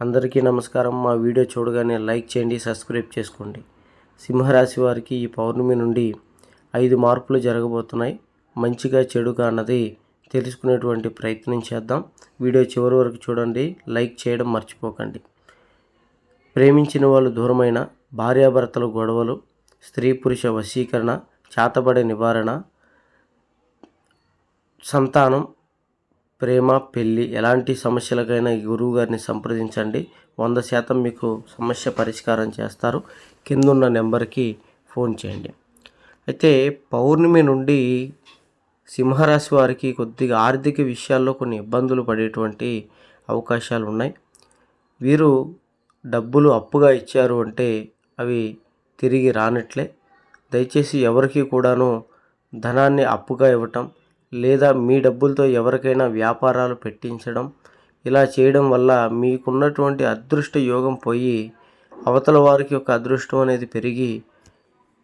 అందరికీ నమస్కారం. మా వీడియో చూడగానే లైక్ చేయండి సబ్స్క్రైబ్ చేసుకోండి. సింహరాశి వారికి ఈ పౌర్ణమి నుండి ఐదు మార్పులు జరగబోతున్నాయి. మంచిగా చెడుగా అన్నది తెలుసుకునేటువంటి ప్రయత్నం చేద్దాం. వీడియో చివరి వరకు చూడండి. లైక్ చేయడం మర్చిపోకండి. ప్రేమించిన వాళ్ళు దూరమైన భార్యాభర్తల గొడవలు స్త్రీ పురుష వశీకరణ చేతబడే నివారణ సంతానం ప్రేమ పెళ్ళి ఎలాంటి సమస్యలకైనా ఈ గురువు గారిని సంప్రదించండి. వంద శాతం మీకు సమస్య పరిష్కారం చేస్తారు. కిందున్న నెంబర్కి ఫోన్ చేయండి. అయితే పౌర్ణమి నుండి సింహరాశి వారికి కొద్దిగా ఆర్థిక విషయాల్లో కొన్ని ఇబ్బందులు పడేటువంటి అవకాశాలు ఉన్నాయి. వీరు డబ్బులు అప్పుగా ఇచ్చారు అంటే అవి తిరిగి రానట్లే. దయచేసి ఎవరికి కూడాను ధనాన్ని అప్పుగా ఇవ్వటం లేదా మీ డబ్బులతో ఎవరికైనా వ్యాపారాలు పెట్టించడం ఇలా చేయడం వల్ల మీకున్నటువంటి అదృష్ట యోగం పోయి అవతల వారికి ఒక అదృష్టం అనేది పెరిగి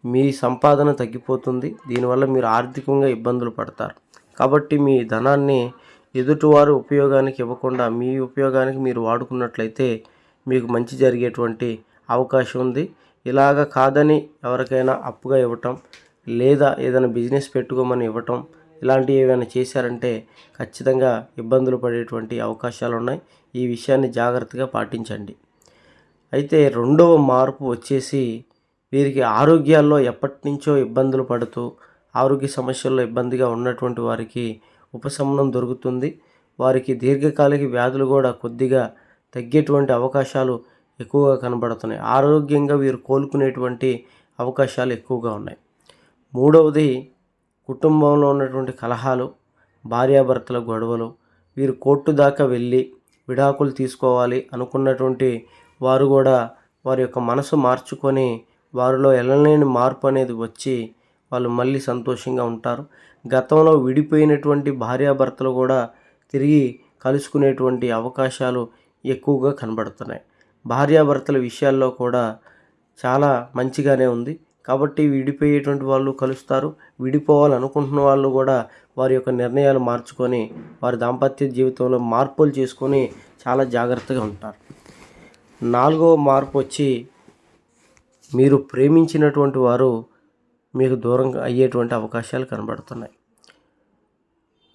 మీ సంపాదన తగ్గిపోతుంది. దీనివల్ల మీరు ఆర్థికంగా ఇబ్బందులు పడతారు. కాబట్టి మీ ధనాన్ని ఎదుటివారు ఉపయోగానికి ఇవ్వకుండా మీ ఉపయోగానికి మీరు వాడుకున్నట్లయితే మీకు మంచి జరిగేటువంటి అవకాశం ఉంది. ఇలాగ కాదని ఎవరికైనా అప్పుగా ఇవ్వటం లేదా ఏదైనా బిజినెస్ పెట్టుకోమని ఇవ్వటం ఇలాంటివి ఏమైనా చేశారంటే ఖచ్చితంగా ఇబ్బందులు పడేటువంటి అవకాశాలు ఉన్నాయి. ఈ విషయాన్ని జాగ్రత్తగా పాటించండి. అయితే రెండవ మార్పు వచ్చేసి వీరికి ఆరోగ్యాల్లో ఎప్పటి నుంచో ఇబ్బందులు పడుతూ ఆరోగ్య సమస్యల్లో ఇబ్బందిగా ఉన్నటువంటి వారికి ఉపశమనం దొరుకుతుంది. వారికి దీర్ఘకాలిక వ్యాధులు కూడా కొద్దిగా తగ్గేటువంటి అవకాశాలు ఎక్కువగా కనబడుతున్నాయి. ఆరోగ్యంగా వీరు కోలుకునేటువంటి అవకాశాలు ఎక్కువగా ఉన్నాయి. మూడవది కుటుంబంలో ఉన్నటువంటి కలహాలు భార్యాభర్తల గొడవలు వీరు కోర్టు దాకా వెళ్ళి విడాకులు తీసుకోవాలి అనుకున్నటువంటి వారు కూడా వారి యొక్క మనసు మార్చుకొని వారిలో ఎల్లలేని మార్పు అనేది వచ్చి వాళ్ళు మళ్ళీ సంతోషంగా ఉంటారు. గతంలో విడిపోయినటువంటి భార్యాభర్తలు కూడా తిరిగి కలుసుకునేటువంటి అవకాశాలు ఎక్కువగా కనబడుతున్నాయి. భార్యాభర్తల విషయాల్లో కూడా చాలా మంచిగానే ఉంది. కాబట్టి విడిపోయేటువంటి వాళ్ళు కలుస్తారు. విడిపోవాలనుకుంటున్న వాళ్ళు కూడా వారి యొక్క నిర్ణయాలు మార్చుకొని వారి దాంపత్య జీవితంలో మార్పులు చేసుకొని చాలా జాగ్రత్తగా ఉంటారు. నాలుగవ మార్పు వచ్చి మీరు ప్రేమించినటువంటి వారు మీకు దూరంగా అయ్యేటువంటి అవకాశాలు కనబడుతున్నాయి.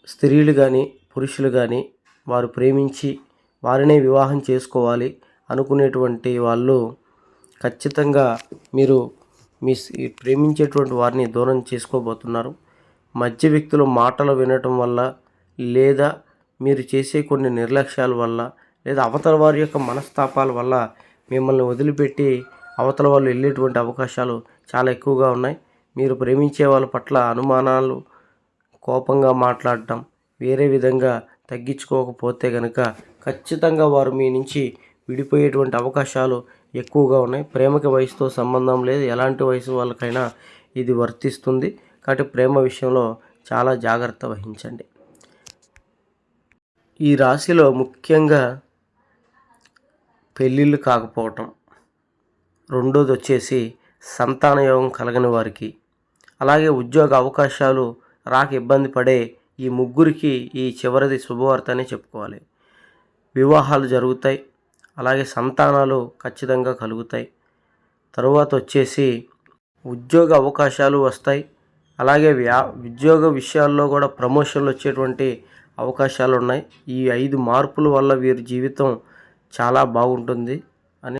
స్త్రీలు కానీ పురుషులు కానీ వారు ప్రేమించి వారినే వివాహం చేసుకోవాలి అనుకునేటువంటి వాళ్ళు ఖచ్చితంగా మీరు మీ ఈ ప్రేమించేటువంటి వారిని దూరం చేసుకోబోతున్నారు. మధ్య వ్యక్తుల మాటలు వినటం వల్ల లేదా మీరు చేసే కొన్ని నిర్లక్ష్యాల వల్ల లేదా అవతల వారి యొక్క మనస్తాపాల వల్ల మిమ్మల్ని వదిలిపెట్టి అవతల వాళ్ళు వెళ్ళేటువంటి అవకాశాలు చాలా ఎక్కువగా ఉన్నాయి. మీరు ప్రేమించే వాళ్ళ పట్ల అనుమానాలు కోపంగా మాట్లాడటం వేరే విధంగా తగ్గించుకోకపోతే కనుక ఖచ్చితంగా వారు మీ నుంచి విడిపోయేటువంటి అవకాశాలు ఎక్కువగా ఉన్నాయి. ప్రేమకి వయసుతో సంబంధం లేదు. ఎలాంటి వయసు వాళ్ళకైనా ఇది వర్తిస్తుంది. కాబట్టి ప్రేమ విషయంలో చాలా జాగ్రత్త వహించండి. ఈ రాశిలో ముఖ్యంగా పెళ్ళిళ్ళు కాకపోవటం రెండోది వచ్చేసి సంతానయోగం కలగని వారికి. అలాగే ఉద్యోగ అవకాశాలు రాక ఇబ్బంది పడే ఈ ముగ్గురికి ఈ చివరిది శుభవార్త అనే చెప్పుకోవాలి. వివాహాలు జరుగుతాయి. అలాగే సంతానాలు ఖచ్చితంగా కలుగుతాయి. తరువాత వచ్చేసి ఉద్యోగ అవకాశాలు వస్తాయి. అలాగే వ్యా ఉద్యోగ విషయాల్లో కూడా ప్రమోషన్లు వచ్చేటువంటి అవకాశాలు ఉన్నాయి ఈ ఐదు మార్పుల వల్ల వీరి జీవితం చాలా బాగుంటుంది.